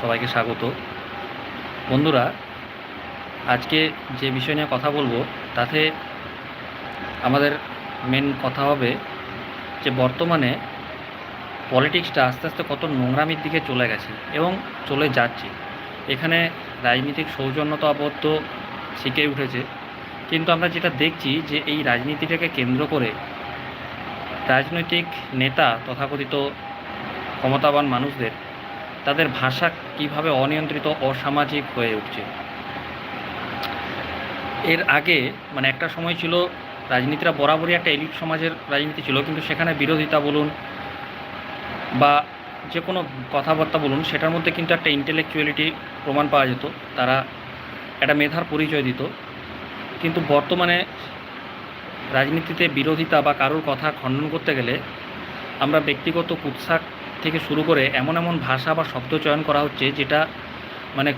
সবাইকে স্বাগত। বন্ধুরা, আজকে যে বিষয় নিয়ে কথা বলব, তাতে আমাদের মেন কথা হবে যে বর্তমানে পলিটিক্সটা আস্তে আস্তে কত নোংরামির দিকে চলে গেছে এবং চলে যাচ্ছে। এখানে রাজনৈতিক সৌজন্যতা আবদ্ধ শিখে উঠেছে। কিন্তু আমরা যেটা দেখছি যে এই রাজনীতিটাকে কেন্দ্র করে রাজনৈতিক নেতা তথাকথিত ক্ষমতাবান মানুষদের তাদের ভাষা কীভাবে অনিয়ন্ত্রিত অসামাজিক হয়ে উঠছে? এর আগে মানে একটা সময় ছিল, রাজনীতিরা বরাবরই একটা এলিট সমাজের রাজনীতি ছিল, কিন্তু সেখানে বিরোধিতা বলুন বা যে কোনো কথাবার্তা বলুন, সেটার মধ্যে কিন্তু একটা ইন্টেলেকচুয়ালিটি প্রমাণ পাওয়া যেত। তারা একটা মেধার পরিচয় দিত। কিন্তু বর্তমানে রাজনীতিতে বিরোধিতা বা কারোর কথা খণ্ডন করতে গেলে আমরা ব্যক্তিগত কুৎসা থেকে শুরু করে এমন এমন ভাষা বা শব্দ চয়ন করা হচ্ছে যেটা মানে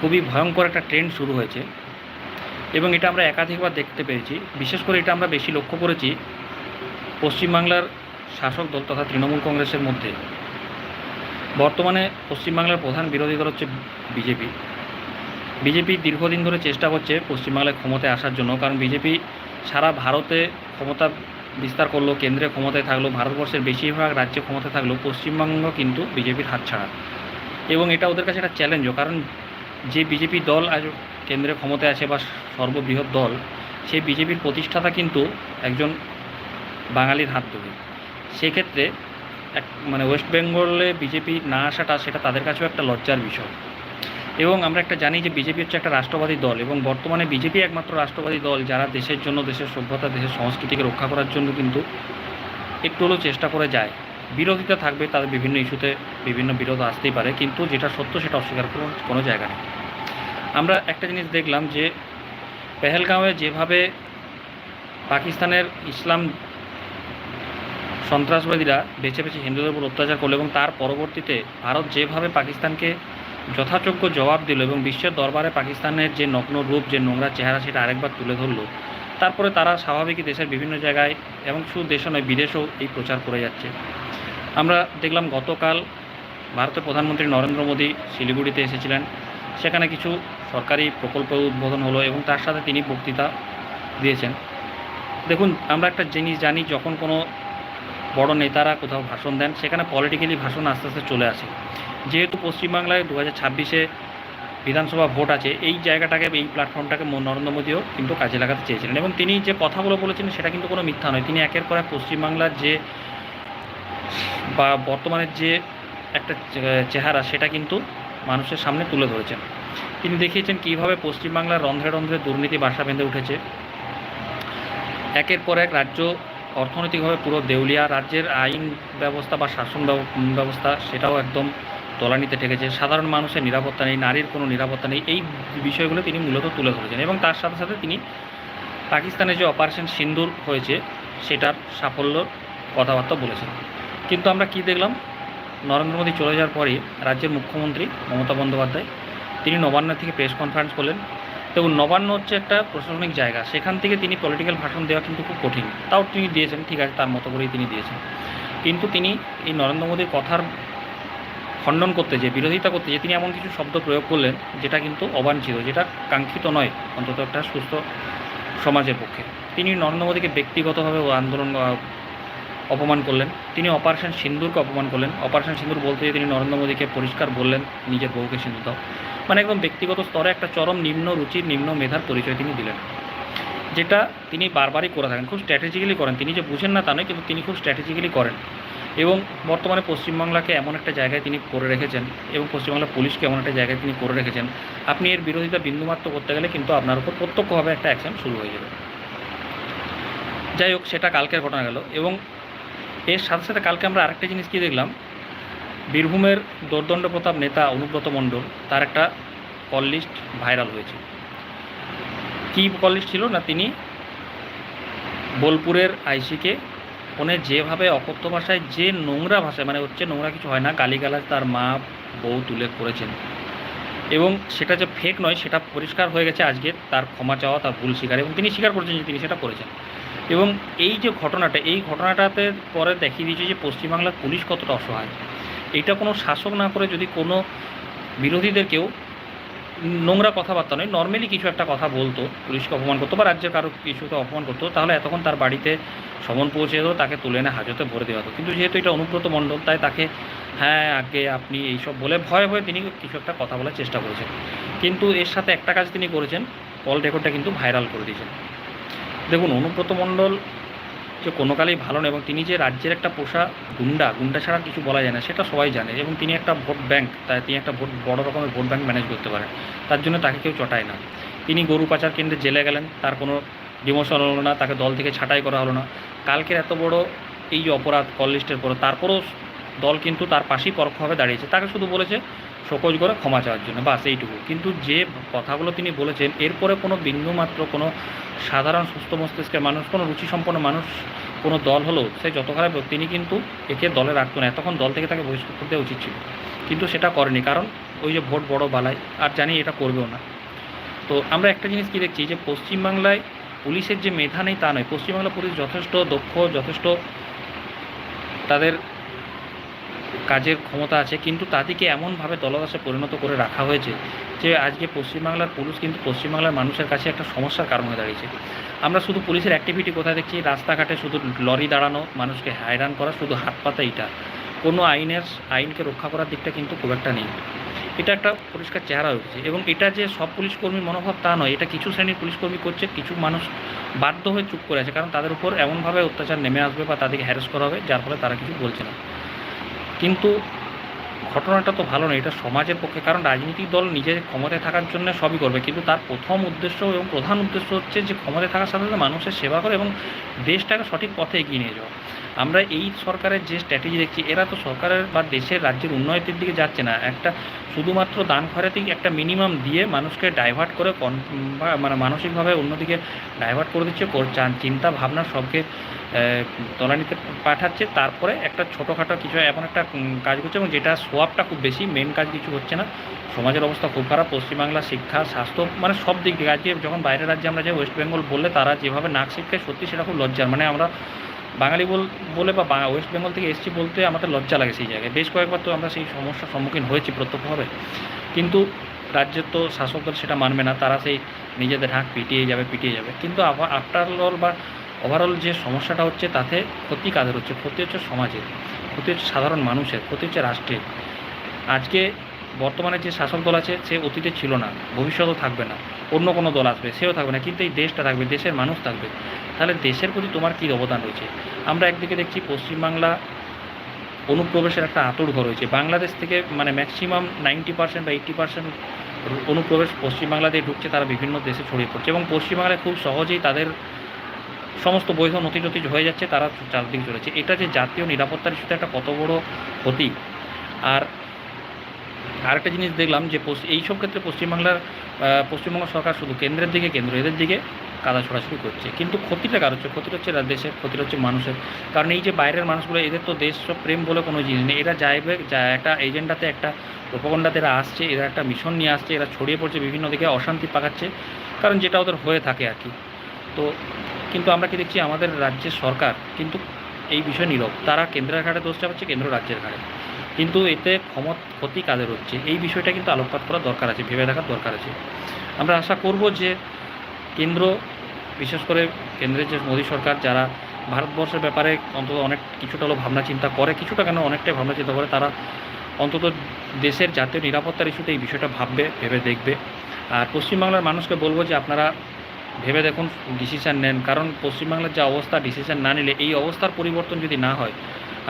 খুবই ভয়ঙ্কর একটা ট্রেন্ড শুরু হয়েছে। এবং এটা আমরা একাধিকবার দেখতে পেরেছি বিশেষ করে এটা আমরা বেশি লক্ষ্য করেছি পশ্চিমবাংলার শাসক দল তথা তৃণমূল কংগ্রেসের মধ্যে। বর্তমানে পশ্চিমবাংলার প্রধান বিরোধী দল হচ্ছে বিজেপি। বিজেপি দীর্ঘদিন ধরে চেষ্টা করছে পশ্চিমবাংলায় ক্ষমতায় আসার জন্য, কারণ বিজেপি সারা ভারতে ক্ষমতা বিস্তার করল, কেন্দ্রে ক্ষমতায় থাকল, ভারতবর্ষের বেশিরভাগ রাজ্যে ক্ষমতায় থাকল, পশ্চিমবঙ্গ কিন্তু বিজেপির হাতছাড়া এবং এটা ওদের কাছে একটা চ্যালেঞ্জও কারণ যে বিজেপি দল আজ কেন্দ্রে ক্ষমতায় আছে বা সর্ববৃহৎ দল, সেই বিজেপির প্রতিষ্ঠাতা কিন্তু একজন বাঙালির হাত ধরে। সেক্ষেত্রে এক মানে ওয়েস্ট বেঙ্গলে বিজেপি না আসাটা, সেটা তাদের কাছেও একটা লজ্জার বিষয়। এবং আমরা একটা জানি যে বিজেপি হচ্ছে একটা রাষ্ট্রবাদী দল এবং বর্তমানে বিজেপি একমাত্র রাষ্ট্রবাদী দল যারা দেশের জন্য, দেশের সভ্যতা, দেশের সংস্কৃতিকে রক্ষা করার জন্য কিন্তু একটু হলেও চেষ্টা করে যায়। বিরোধিতা থাকবে তাদের বিভিন্ন ইস্যুতে বিভিন্ন বিরোধ আসতেই পারে, কিন্তু যেটা সত্য সেটা অস্বীকার করার কোনো জায়গা নেই। আমরা একটা জিনিস দেখলাম যে পেহেলগাঁওয়ে যেভাবে পাকিস্তানের ইসলাম সন্ত্রাসবাদীরা বেছে বেছে হিন্দুদের উপর অত্যাচার করল এবং তার পরবর্তীতে ভারত যেভাবে পাকিস্তানকে যথাযোগ্য জবাব দিল এবং বিশ্বের দরবারে পাকিস্তানের যে নগ্ন রূপ, যে নোংরা চেহারা সেটা আরেকবার তুলে ধরলো। তারপরে তারা স্বাভাবিকই দেশের বিভিন্ন জায়গায় এবং শুধু দেশে নয়, বিদেশেও এই প্রচার করে যাচ্ছে। আমরা দেখলাম গতকাল ভারতের প্রধানমন্ত্রী নরেন্দ্র মোদী শিলিগুড়িতে এসেছিলেন। সেখানে কিছু সরকারি প্রকল্প উদ্বোধন হলো এবং তার সাথে তিনি বক্তৃতা দিয়েছেন। দেখুন, আমরা একটা জিনিস জানি, যখন কোনো বড় নেতারা কোথাও ভাষণ দেন, সেখানে পলিটিক্যালি ভাষণ আস্তে আস্তে চলে আসে। যেহেতু পশ্চিমবাংলায় দু হাজার ছাব্বিশে বিধানসভা ভোট আছে, এই জায়গাটাকে, এই প্ল্যাটফর্মটাকে নরেন্দ্র মোদীও কিন্তু কাজে লাগাতে চেয়েছিলেন। এবং তিনি যে কথাগুলো বলেছেন, সেটা কিন্তু কোনো মিথ্যা নয়। তিনি একের পর এক পশ্চিমবাংলার যে বা বর্তমানের যে একটা চেহারা, সেটা কিন্তু মানুষের সামনে তুলে ধরেছেন। তিনি দেখিয়েছেন কীভাবে পশ্চিমবাংলার রন্ধ্রে রন্ধ্রে দুর্নীতি বাসা বেঁধে উঠেছে। একের পর এক রাজ্য অর্থনৈতিকভাবে পুরো দেউলিয়া রাজ্যের আইন ব্যবস্থা বা শাসন ব্যব- ব্যবস্থা সেটাও একদম তলানিতে ঠেকেছে। সাধারণ মানুষের নিরাপত্তা নেই, নারীর কোনো নিরাপত্তা নেই। এই বিষয়গুলো তিনি মূলত তুলে ধরেছেন এবং তার সাথে সাথে তিনি পাকিস্তানে যে অপারেশন সিন্দুর হয়েছে, সেটার সাফল্য কথাবার্তা বলেছেন। কিন্তু আমরা কি দেখলাম? নরেন্দ্র মোদী চলে যাওয়ার পরই রাজ্যের মুখ্যমন্ত্রী মমতা বন্দ্যোপাধ্যায়, তিনি নবান্ন থেকে প্রেস কনফারেন্স করলেন। দেখুন, নবান্ন হচ্ছে একটা প্রশাসনিক জায়গা। সেখান থেকে তিনি পলিটিক্যাল ভাষণ দেওয়া কিন্তু খুব কঠিন। তাও তিনি দিয়েছেন, ঠিক আছে, তার মতো করেই তিনি দিয়েছেন। কিন্তু তিনি এই নরেন্দ্র মোদীর কথার খণ্ডন করতে যে, বিরোধিতা করতে যে, তিনি এমন কিছু শব্দ প্রয়োগ করলেন যেটা কিন্তু অবাঞ্ছিত, যেটা কাঙ্ক্ষিত নয়, অন্তত একটা সুস্থ সমাজের পক্ষে। তিনি নরেন্দ্র মোদীকে ব্যক্তিগতভাবে আন্দোলন অপমান করলেন। তিনি অপারেশন সিন্দুরকে অপমান করলেন। অপারেশন সিন্দুর বলতে তিনি নরেন্দ্র মোদীকে পরিষ্কার বললেন, নিজের বউকে সিন্দুর দাও। মানে একদম ব্যক্তিগত স্তরে একটা চরম নিম্ন রুচির, নিম্ন মেধার পরিচয় তিনি দিলেন। যেটা তিনি বারবারই করে থাকেন। খুব স্ট্র্যাটেজিক্যালি করেন। তিনি যে বুঝেন না তা নয়, কিন্তু তিনি খুব স্ট্র্যাটেজিক্যালি করেন। এবং বর্তমানে পশ্চিমবাংলাকে এমন একটা জায়গায় তিনি করে রেখেছেন এবং পশ্চিমবাংলা পুলিশকে এমন একটা জায়গায় তিনি করে রেখেছেন। আপনি এর বিরোধিতা বিন্দুমাত্র করতে গেলে কিন্তু আপনার উপর প্রত্যক্ষভাবে একটা অ্যাকশন শুরু হয়ে যাবে। যাই হোক, সেটা কালকের ঘটনা গেল এবং এর সাথে সাথে কালকে আমরা আরেকটা জিনিস কি দেখলাম? বীরভূমের দোর্দণ্ড প্রতাপ নেতা অনুব্রত মণ্ডল, তার একটা কল লিস্ট ভাইরাল হয়েছে। কী কল লিস্ট ছিল? না, তিনি বোলপুরের আইসিকে ফোনে যেভাবে অকথ্য ভাষায়, যে নোংরা ভাষায় মানে হচ্ছে নোংরা কিছু হয় না, গালিগালাজ তার মা বউ তুলে করেছেন। এবং সেটা যে ফেক নয়, সেটা পরিষ্কার হয়ে গেছে আজকে, তার ক্ষমা চাওয়া, তার ভুল স্বীকার, এবং তিনি স্বীকার করেছেন যে তিনি সেটা করেছেন। এবং এই যে ঘটনাটা, এই ঘটনাটাতে পরে দেখিয়ে দিয়েছে যে পশ্চিমবাংলার পুলিশ কতটা অসহায়। এটা কোনো শাসক না করে যদি কোনো বিরোধীদেরকেও নোংরা কথাবার্তা নয় নর্মালি কিছু একটা কথা বলতো, পুলিশকে অপমান করতো বা রাজ্যের কারও কিছুকে অপমান করতো, তাহলে এতক্ষণ তার বাড়িতে সমন পৌঁছে যেত, তাকে তুলে এনে হাজতে ভরে দেওয়া হতো। কিন্তু যেহেতু এটা অনুব্রত মণ্ডল, তাই তাকে হ্যাঁ আগে আপনি এইসব বলে ভয়ে ভয়ে তিনি কিছু একটা কথা বলার চেষ্টা করেছেন। কিন্তু এর সাথে একটা কাজ তিনি করেছেন, কল রেকর্ডটা কিন্তু ভাইরাল করে দিয়েছেন। দেখুন, অনুব্রত মণ্ডল যে কোনো কালেই ভালো নয় এবং তিনি যে রাজ্যের একটা পোষা গুন্ডা গুন্ডা ছাড়া কিছু বলা যায় না, সেটা সবাই জানে এবং তিনি একটা ভোট ব্যাংক, তাই তিনি একটা ভোট, বড় রকমের ভোট ব্যাংক ম্যানেজ করতে পারেন। তার জন্য তাকে কেউ চটায় না। তিনি গরু পাচার কেন্দ্রে জেলে গেলেন, তার কোনো ডিমোশন হলো না, তাকে দল থেকে ছাঁটাই করা হলো না। কালকের এত বড় এই যে অপরাধ কল লিস্টের পরে, তারপরও দল কিন্তু তার পাশেই পরোক্ষভাবে দাঁড়িয়েছে। তাকে শুধু বলেছে শোকজ করে ক্ষমা চাওয়ার জন্য, বাস এইটুকু। কিন্তু যে কথাগুলো তিনি বলেছেন, এরপরে কোনো বিন্দুমাত্র কোনো সাধারণ সুস্থ মস্তিষ্কের মানুষ, কোনো রুচিসম্পন্ন মানুষ, কোনো দল হলো সে যত খারাপ তিনি কিন্তু একে দলে রাখতো না। এতক্ষণ দল থেকে তাকে বহিষ্কার করতে উচিত ছিল। কিন্তু সেটা করেনি, কারণ ওই যে ভোট বড় বালাই, আর জানি এটা করবেও না। তো আমরা একটা জিনিস কি দেখছি যে পশ্চিমবাংলায় পুলিশের যে মেধা নেই তা নয়। পশ্চিমবাংলা পুলিশ যথেষ্ট দক্ষ, যথেষ্ট তাদের কাজের ক্ষমতা আছে, কিন্তু তাদেরকে এমনভাবে দলদাসে পরিণত করে রাখা হয়েছে যে আজকে পশ্চিমবাংলার পুলিশ কিন্তু পশ্চিমবাংলার মানুষের কাছে একটা সমস্যার কারণ হয়ে দাঁড়িয়েছে। আমরা শুধু পুলিশের অ্যাক্টিভিটি কোথায় দেখছি? রাস্তাঘাটে শুধু লরি দাঁড়ানো, মানুষকে হয়রান করা, শুধু হাত পাতা এটা কোনো আইনের, আইনকে রক্ষা করার দিকটা কিন্তু খুব একটা নেই। এটা একটা পরিষ্কার চেহারা হয়েছে এবং এটা যে সব পুলিশ কর্মীর মনোভাব তা নয়, এটা কিছু শ্রেণির পুলিশ কর্মী করছে, কিছু মানুষ বাধ্য হয়ে চুপ করে আছে, কারণ তাদের উপর এমনভাবে অত্যাচার নেমে আসবে বা তাদেরকে হ্যারেস করা হবে, যার ফলে তারা কিছু বলছে না। কিন্তু ঘটনাটা তো ভালো নয়, এটা সমাজের পক্ষে। কারণ রাজনৈতিক দল নিজের ক্ষমতায় থাকার জন্য সবই করবে। কিন্তু তার প্রথম উদ্দেশ্য এবং প্রধান উদ্দেশ্য হচ্ছে যে ক্ষমতায় থাকার সাথে সাথে মানুষের সেবা করে এবং দেশটাকে সঠিক পথে এগিয়ে নিয়ে যাওয়া। আমরা এই সরকারের যে স্ট্র্যাটেজি দেখছি, এরা তো সরকারের বা দেশের রাজ্যের উন্নয়নের দিকে যাচ্ছে না। একটা শুধুমাত্র দান খয়রাতি একটা মিনিমাম দিয়ে মানুষকে ডাইভার্ট করে মানে মানসিকভাবে অন্যদিকে ডাইভার্ট করে দিচ্ছে। চিন্তা ভাবনা সবকে তলানিতে পাঠাচ্ছে, তারপরে একটা ছোটোখাটো কিছু এমন একটা কাজ করছে এবং যেটা সোয়াবটা খুব বেশি মেন কাজ কিছু হচ্ছে না। সমাজের অবস্থা খুব খারাপ, পশ্চিমবাংলা শিক্ষা, স্বাস্থ্য মানে সব দিক থেকে আজকে যখন বাইরের রাজ্যে আমরা যাই ওয়েস্ট বেঙ্গল বললে তারা যেভাবে নাক শিক্ষায় সত্যি সেটা খুব লজ্জার। মানে আমরা বাঙালি বল বা- ওয়েস্ট বেঙ্গল থেকে এসছি বলতে আমাদের লজ্জা লাগে সেই জায়গায়। বেশ কয়েকবার তো আমরা সেই সমস্যার সম্মুখীন হয়েছি প্রত্যক্ষভাবে। কিন্তু রাজ্যের তো শাসক দল সেটা মানবে না, তারা সেই নিজেদের হাঁক পিটিয়ে যাবে পিটিয়ে যাবে। কিন্তু আফটার অল বা ওভারঅল যে সমস্যাটা হচ্ছে তাতে ক্ষতি কাদের হচ্ছে? ক্ষতি হচ্ছে সমাজের, ক্ষতি হচ্ছে সাধারণ মানুষের, ক্ষতি হচ্ছে রাষ্ট্রের। আজকে বর্তমানে যে শাসক দল আছে সে অতীতে ছিল না, ভবিষ্যতেও থাকবে না, অন্য কোনো দল আসবে, সেও থাকবে না, কিন্তু এই দেশটা থাকবে, দেশের মানুষ থাকবে। তাহলে দেশের প্রতি তোমার কী অবদান রয়েছে? আমরা একদিকে দেখছি পশ্চিমবাংলা অনুপ্রবেশের একটা আতর ঘর রয়েছে। বাংলাদেশ থেকে মানে ম্যাক্সিমাম নাইনটি পার্সেন্ট বা এইট্টি পার্সেন্ট অনুপ্রবেশ পশ্চিমবাংলা দিয়ে ঢুকছে, তারা বিভিন্ন দেশে ছড়িয়ে পড়ছে এবং পশ্চিমবাংলায় খুব সহজেই তাদের সমস্ত বৈধ নথি টথি হয়ে যাচ্ছে, তারা চারদিকে চলেছে। এটা যে জাতীয় নিরাপত্তার ইস্যুতে একটা কত বড় ক্ষতি আর আরেকটা জিনিস দেখলাম যে এইসব ক্ষেত্রে পশ্চিমবাংলার পশ্চিমবঙ্গ সরকার শুধু কেন্দ্রের দিকে, কেন্দ্র এদের দিকে কাদা ছড়াছড়ি করছে। কিন্তু ক্ষতিটা কার হচ্ছে? ক্ষতিটা হচ্ছে দেশের, ক্ষতিটা হচ্ছে মানুষের। কারণ এই যে বাইরের মানুষগুলো, এদের তো দেশ প্রেম বলে কোনো জিনিস নেই। এরা যাইবে, যা একটা এজেন্ডাতে, একটা প্রোপাগন্ডাতে এরা আসছে, এরা একটা মিশন নিয়ে আসছে, এরা ছড়িয়ে পড়ছে বিভিন্ন দিকে, অশান্তি পাকাচ্ছে। কারণ যেটা ওদের হয়ে থাকে আর কি। তো কিন্তু আমরা কি দেখছি আমাদের রাজ্যের সরকার কিন্তু এই বিষয়ে নীরব। তারা কেন্দ্রের ঘাটে দোষ চাপাচ্ছে, কেন্দ্র রাজ্যের ঘাটে। কিন্তু এতে ক্ষমত ক্ষতি কাদের হচ্ছে? এই বিষয়টা কিন্তু আলোকপাত করা দরকার আছে, ভেবে দেখার দরকার আছে। আমরা আশা করব যে কেন্দ্র, বিশেষ করে কেন্দ্রের যে মোদী সরকার, যারা ভারতবর্ষের ব্যাপারে অন্তত অনেক কিছুটা হলো ভাবনা চিন্তা করে, কিছুটা কেন অনেকটাই ভাবনা চিন্তা করে, তারা অন্তত দেশের জাতীয় নিরাপত্তার ইস্যুতে এই বিষয়টা ভাববে, ভেবে দেখবে। আর পশ্চিমবাংলার মানুষকে বলব যে আপনারা ভেবে দেখুন ডিসিশান নেন। কারণ পশ্চিমবাংলার যে অবস্থা ডিসিশান না নিলে এই অবস্থার পরিবর্তন যদি না হয়,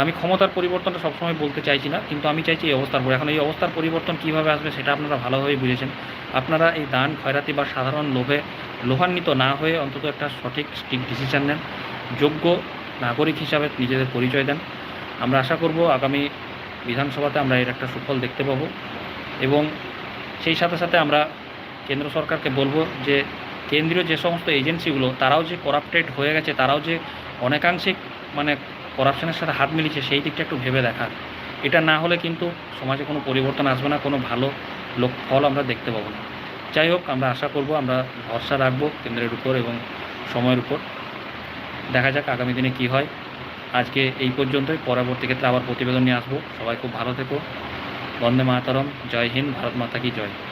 আমি ক্ষমতার পরিবর্তনটা সবসময় বলতে চাইছি না, কিন্তু আমি চাইছি এই অবস্থার পর, এখন এই অবস্থার পরিবর্তন কীভাবে আসবে সেটা আপনারা ভালোভাবেই বুঝেছেন। আপনারা এই দান, খয়রাতি বা সাধারণ লোভে লোভান্বিত না হয়ে অন্তত একটা সঠিক স্টিক ডিসিশান নেন। যোগ্য নাগরিক হিসাবে নিজেদের পরিচয় দেন। আমরা আশা করব আগামী বিধানসভাতে আমরা এর একটা সুফল দেখতে পাব। এবং সেই সাথে সাথে আমরা কেন্দ্র সরকারকে বলব যে কেন্দ্রীয় যে সমস্ত এজেন্সিগুলো, তারাও যে করাপ্টেড হয়ে গেছে, তারাও যে অনেকাংশে মানে করাপশনের সাথে হাত মিলিয়েছে, সেই দিকটা একটু ভেবে দেখা। এটা না হলে কিন্তু সমাজে কোনো পরিবর্তন আসবে না, কোনো ভালো লোক ফল আমরা দেখতে পাবো না। যাই হোক, আমরা আশা করব, আমরা ভরসা রাখব কেন্দ্রের উপর এবং সময়ের উপর। দেখা যাক আগামী দিনে কি হয়। আজকে এই পর্যন্তই। পরবর্তী ক্ষেত্রে আবার প্রতিবেদন নিয়ে আসব। সবাই খুব ভালো থেকো। বন্দে মাতারম। জয় হিন্দ। ভারত মাতা কি জয়।